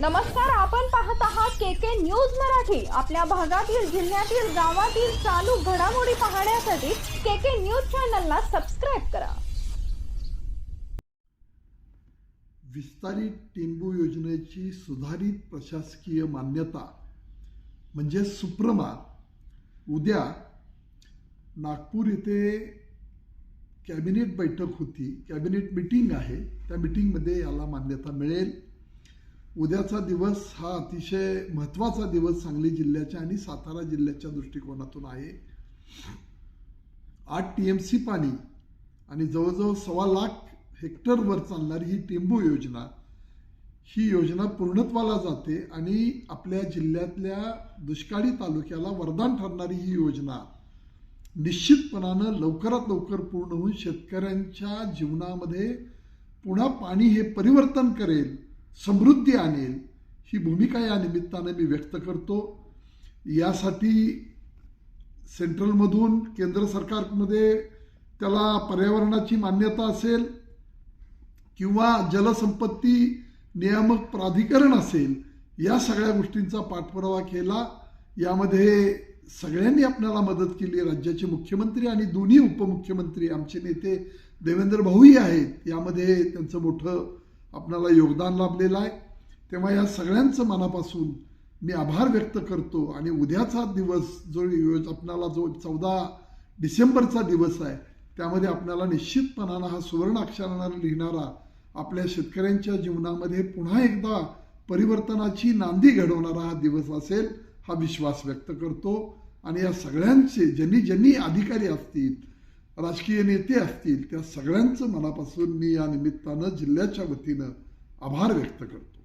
नमस्कार आपण पाहत आहात के के न्यूज मराठी. आपल्या भागातील जिल्ह्यातील गावातील चालू घडामोडी पाहण्यासाठी के के न्यूज चॅनलला सबस्क्राईब करा. विस्तारित टेंबू योजनेची सुधारित प्रशासकीय मान्यता म्हणजे सुप्रमा उद्या नागपूर येथे कॅबिनेट बैठक होती. कॅबिनेट मिटिंग आहे. त्या मिटिंगमध्ये याला मान्यता मिळेल. उद्याचा दिवस हा अतिशय महत्त्वाचा दिवस सांगली जिल्ह्याच्या आणि सातारा जिल्ह्याच्या दृष्टिकोनातून आहे. आठ टी एम सी पाणी आणि जवळजवळ सव्वा लाख हेक्टरवर चालणारी ही टेंबू योजना ही योजना पूर्णत्वाला जाते आणि आपल्या जिल्ह्यातल्या दुष्काळी तालुक्याला वरदान ठरणारी ही योजना निश्चितपणानं लवकरात लवकर पूर्ण होऊन शेतकऱ्यांच्या जीवनामध्ये पुन्हा पाणी हे परिवर्तन करेल. समृद्धी आणेल ही भूमिका या निमित्तानं मी व्यक्त करतो. यासाठी सेंट्रलमधून केंद्र सरकारमध्ये त्याला पर्यावरणाची मान्यता असेल किंवा जलसंपत्ती नियामक प्राधिकरण असेल या सगळ्या गोष्टींचा पाठपुरावा केला. यामध्ये सगळ्यांनी आपल्याला मदत केली राज्याचे मुख्यमंत्री आणि दोन्ही उपमुख्यमंत्री आमचे नेते देवेंद्र भाऊही आहेत. यामध्ये त्यांचं मोठं आपणाला योगदान लाभलेलं आहे. तेव्हा या सगळ्यांचं मनापासून मी आभार व्यक्त करतो. आणि उद्याचा दिवस जो योज आपणाला जो चौदा डिसेंबरचा दिवस आहे त्यामध्ये आपल्याला निश्चितपणानं हा सुवर्ण अक्षरानं लिहिणारा आपल्या शेतकऱ्यांच्या जीवनामध्ये पुन्हा एकदा परिवर्तनाची नांदी घडवणारा हा दिवस असेल हा विश्वास व्यक्त करतो. आणि या सगळ्यांचे ज्यांनी ज्यांनी अधिकारी असतील राजकीय नेते असतील त्या सगळ्यांचं मनापासून मी या निमित्तानं जिल्ह्याच्या वतीनं आभार व्यक्त करतो.